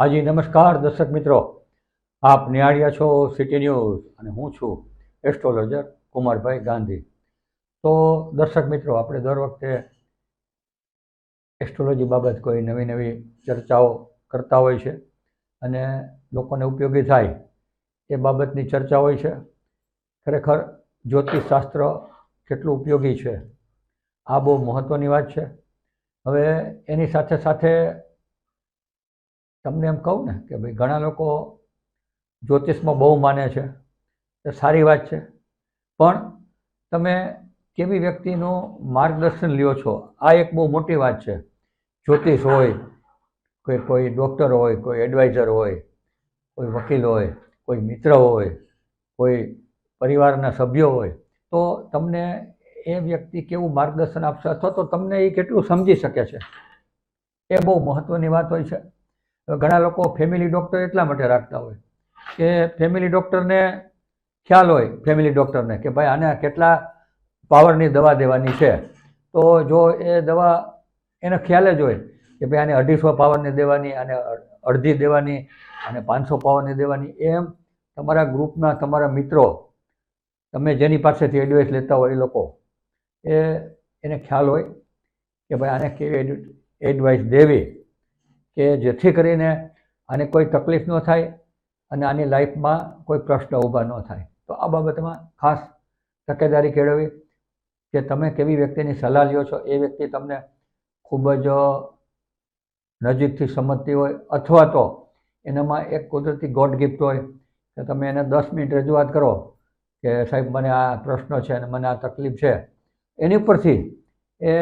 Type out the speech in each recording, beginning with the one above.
હાજી, નમસ્કાર દર્શક મિત્રો. આપ નિહાળ્યા છો સિટી ન્યૂઝ અને હું છું એસ્ટ્રોલોજર કુમારભાઈ ગાંધી. તો દર્શક મિત્રો, આપણે દર વખતે એસ્ટ્રોલોજી બાબત કોઈ નવી નવી ચર્ચાઓ કરતા હોય છે અને લોકોને ઉપયોગી થાય એ બાબતની ચર્ચા હોય છે. ખરેખર જ્યોતિષશાસ્ત્ર કેટલું ઉપયોગી છે? આ બહુ મહત્ત્વની વાત છે. હવે એની સાથે સાથે તમને એમ કહું ને કે ભાઈ ઘણા લોકો જ્યોતિષમાં બહુ માને છે, એ સારી વાત છે. પણ તમે કેવી વ્યક્તિનું માર્ગદર્શન લ્યો છો? આ એક બહુ મોટી વાત છે. જ્યોતિષ હોય કોઈ કોઈ ડૉક્ટર હોય, કોઈ એડવાઇઝર હોય, કોઈ વકીલ હોય, કોઈ મિત્ર હોય, કોઈ પરિવારના સભ્યો હોય, તો તમને એ વ્યક્તિ કેવું માર્ગદર્શન આપશે અથવા તો તમને એ કેટલું સમજી શકે છે? એ બહુ મહત્ત્વની વાત હોય છે. ઘણા લોકો ફેમિલી ડૉક્ટર એટલા માટે રાખતા હોય કે ફેમિલી ડૉક્ટરને ખ્યાલ હોય ફેમિલી ડૉક્ટરને કે ભાઈ આને કેટલા પાવરની દવા દેવાની છે. તો જો એ દવા એને ખ્યાલ જ હોય કે ભાઈ આને અઢીસો પાવરની દેવાની, આને અડધી દેવાની અને પાંચસો પાવરની દેવાની, એમ તમારા ગ્રુપના તમારા મિત્રો, તમે જેની પાસેથી એડવાઇસ લેતા હોય એ લોકો, એ, એને ખ્યાલ હોય કે ભાઈ આને કેવી એડવાઇસ દેવી. કે જેથી કરીને આને કોઈ તકલીફ ન થાય અને આની લાઈફમાં કોઈ પ્રશ્ન ઊભા ન થાય. તો આ બાબતમાં ખાસ તકેદારી કેળવવી કે તમે કેવી વ્યક્તિની સલાહ લ્યો છો એ વ્યક્તિ તમને ખૂબ જ નજીકથી સમજતી હોય અથવા તો એનામાં એક કુદરતી ગોડ ગિફ્ટ હોય કે તમે એને દસ મિનિટ રજૂઆત કરો કે સાહેબ મને આ પ્રશ્ન છે અને મને આ તકલીફ છે. એની ઉપરથી એ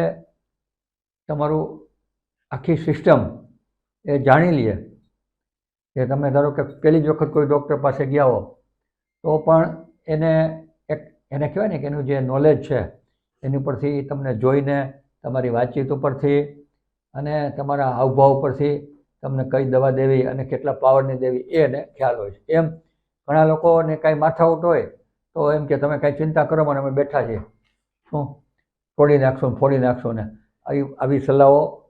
તમારું આખી સિસ્ટમ એ જાણી લઈએ કે તમે ધારો કે પહેલી જ વખત કોઈ ડૉક્ટર પાસે ગયા હો, તો પણ એને એક, એને કહેવાય ને કે એનું જે નોલેજ છે, એની ઉપરથી તમને જોઈને તમારી વાતચીત ઉપરથી અને તમારા હાવભાવ ઉપરથી તમને કઈ દવા દેવી અને કેટલા પાવરની દેવી એ એને ખ્યાલ હોય છે. એમ ઘણા લોકોને કાંઈ માથાઉટ હોય, તો એમ કે તમે કાંઈ ચિંતા કરો મને, અમે બેઠા છીએ. શું? તોડી નાખશો ફોડી નાખશો ને. આવી આવી સલાહો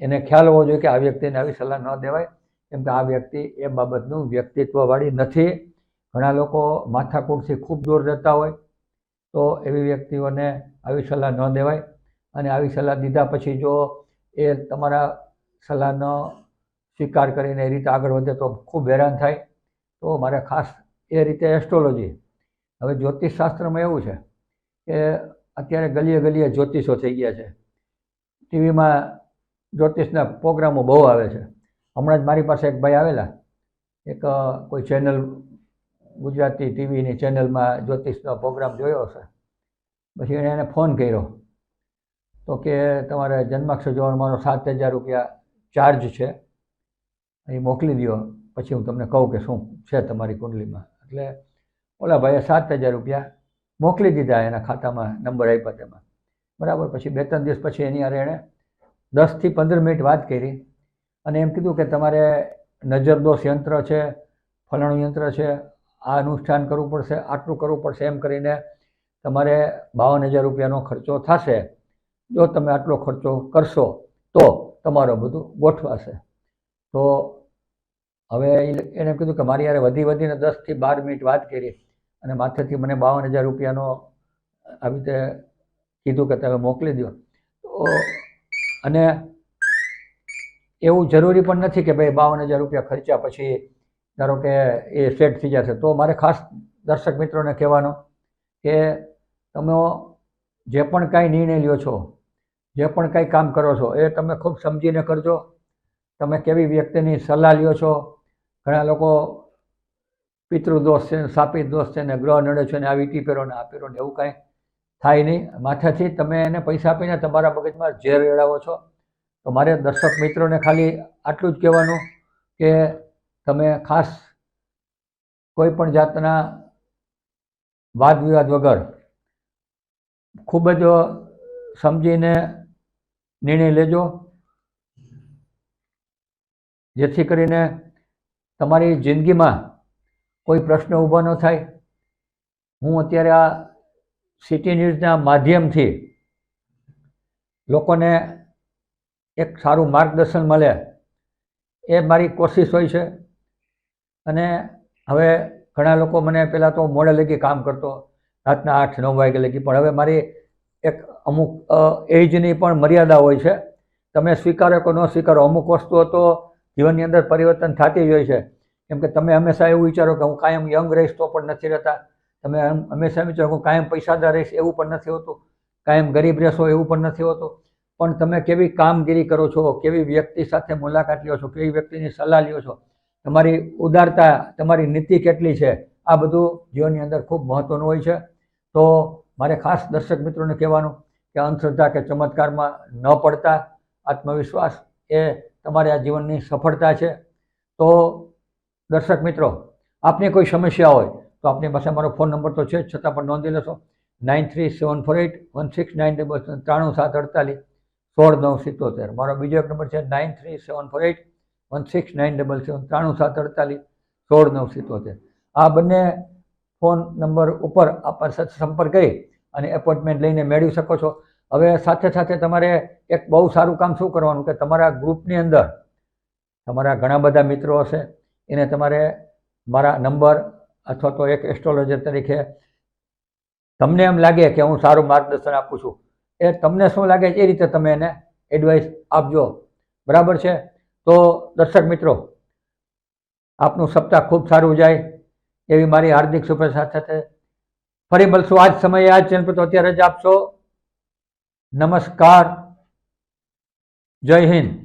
એને ખ્યાલ હોવો જોઈએ કે આ વ્યક્તિને આવી સલાહ ન દેવાય, કેમ કે આ વ્યક્તિ એ બાબતનું વ્યક્તિત્વવાળી નથી. ઘણા લોકો માથાકૂટથી ખૂબ દૂર રહેતા હોય તો એવી વ્યક્તિઓને આવી સલાહ ન દેવાય અને આવી સલાહ દીધા પછી જો એ તમારા સલાહનો સ્વીકાર કરીને એ રીતે આગળ વધે તો ખૂબ હેરાન થાય. તો મારે ખાસ એ રીતે એસ્ટ્રોલોજી હવે જ્યોતિષશાસ્ત્રમાં એવું છે કે અત્યારે ગલીએ ગલીએ જ્યોતિષો થઈ ગયા છે. ટીવીમાં જ્યોતિષના પ્રોગ્રામો બહુ આવે છે. હમણાં જ મારી પાસે એક ભાઈ આવેલા. એક કોઈ ચેનલ ગુજરાતી ટીવીની ચેનલમાં જ્યોતિષનો પ્રોગ્રામ જોયો હશે. પછી એણે એને ફોન કર્યો. તો કે તમારે જન્માક્ષર જોવાનો સાત હજાર રૂપિયા ચાર્જ છે. એ મોકલી દો પછી હું તમને કહું કે શું છે તમારી કુંડલીમાં. એટલે ઓલા ભાઈએ સાત હજાર રૂપિયા મોકલી દીધા એના ખાતામાં નંબર આપ્યા તેમાં. બરાબર, પછી બે ત્રણ દિવસ પછી એની હારે એણે દસથી પંદર મિનિટ વાત કરી અને એમ કીધું કે તમારે નજરદોષ યંત્ર છે, ફલાણું યંત્ર છે, આ અનુષ્ઠાન કરવું પડશે, આટલું કરવું પડશે એમ કરીને તમારે બાવન હજાર રૂપિયાનો ખર્ચો થશે. જો તમે આટલો ખર્ચો કરશો તો તમારું બધું ગોઠવાશે. તો હવે એને એમ કીધું કે મારી યારે વધી વધીને દસથી બાર મિનિટ વાત કરી અને માથેથી મને બાવન હજાર રૂપિયાનો આવી રીતે કીધું કે તમે મોકલી દો તો અને એવું જરૂરી પણ નથી કે ભાઈ બાવન હજાર રૂપિયા ખર્ચ્યા પછી ધારો કે એ સેટ થઈ જશે. તો મારે ખાસ દર્શક મિત્રોને કહેવાનું કે તમે જે પણ કાંઈ નિર્ણય લ્યો છો, જે પણ કાંઈ કામ કરો છો, એ તમે ખૂબ સમજીને કરજો. તમે કેવી વ્યક્તિની સલાહ લ્યો છો? ઘણા લોકો પિતૃદોષ છે સાપી દોષ છે ને ગ્રહ નડે છે ને આ વીટી પહેરો ને આ પહેરો ને એવું કાંઈ થાય નહીં. માથેથી તમે એને પૈસા આપીને તમારા મગજમાં ઝેર રેડાવો છો. તો મારે દર્શક મિત્રોને ખાલી આટલું જ કહેવાનું કે તમે ખાસ કોઈ પણ જાતના વાદ વિવાદ વગર ખૂબ જ સમજીને નિર્ણય લેજો. જેથી કરીને તમારી જિંદગીમાં કોઈ પ્રશ્ન ઊભો ન થાય. હું અત્યારે આ સિટી ન્યૂઝના માધ્યમથી લોકોને એક સારું માર્ગદર્શન મળે એ મારી કોશિશ હોય છે. અને હવે ઘણા લોકો મને પહેલાં તો મોડે લગી કામ કરતો, રાતના આઠ, નવ વાગે લગી. પણ હવે મારી એક અમુક એજની પણ મર્યાદા હોય છે. તમે સ્વીકારો કે ન સ્વીકારો, અમુક વસ્તુઓ તો જીવનની અંદર પરિવર્તન થતી જ હોય છે. કેમ કે તમે હંમેશા એવું વિચારો કે હું કાયમ યંગ રહીશ તો પણ નથી રહેતા. તમે હમ- હંમેશા વિચારો કે હું કાયમ પૈસાદાર રહીશ એવું પણ નથી હોતું કાયમ ગરીબ રહેશો એવું પણ નથી હોતું. પણ તમે કેવી કામગીરી કરો છો, કેવી વ્યક્તિ સાથે મુલાકાત લ્યો છો, કેવી વ્યક્તિની સલાહ લ્યો છો, તમારી ઉદારતા, તમારી નીતિ કેટલી છે, આ બધું જીવનની અંદર ખૂબ મહત્ત્વનું હોય છે. તો મારે ખાસ દર્શક મિત્રોને કહેવાનું કે અંધશ્રદ્ધા કે ચમત્કારમાં ન પડતા, આત્મવિશ્વાસ એ તમારી આ જીવનની સફળતા છે. તો દર્શક મિત્રો, આપને કોઈ સમસ્યા હોય તો આપની પાસે મારો ફોન નંબર તો છે જ, છતાં પણ નોંધી લેશો. Nine three seven four eight one six nine double ત્રાણું સાત અડતાલીસ સોળ, નવ સિત્તોતેર. મારો બીજો એક નંબર છે nine three seven four eight one six nine double seven ત્રાણું સાત અડતાલીસ સોળ, નવ સિત્તોતેર. આ બંને ફોન નંબર ઉપર આપણા સાથે સંપર્ક કરી અને એપોઇન્ટમેન્ટ લઈને મેળવી શકો છો. હવે સાથે સાથે તમારે એક બહુ સારું કામ શું કરવાનું કે તમારા ગ્રુપની અંદર તમારા ઘણા બધા મિત્રો હશે. એને તમારે મારા નંબર અથવા તો એક એસ્ટ્રોલોજર તરીકે તમને એમ લાગે કે હું સારું માર્ગદર્શન આપું છું, એ તમને શું લાગે એ રીતે તમે એને એડવાઇસ આપજો. બરાબર છે? તો દર્શક મિત્રો, આપનું સપ્તાહ ખૂબ સારું જાય એવી મારી હાર્દિક શુભેચ્છા સાથે ફરી મળશું. આજ સમયે આજ ચેનલ પર તો અત્યારે જ આપશો. નમસ્કાર. જય હિન્દ.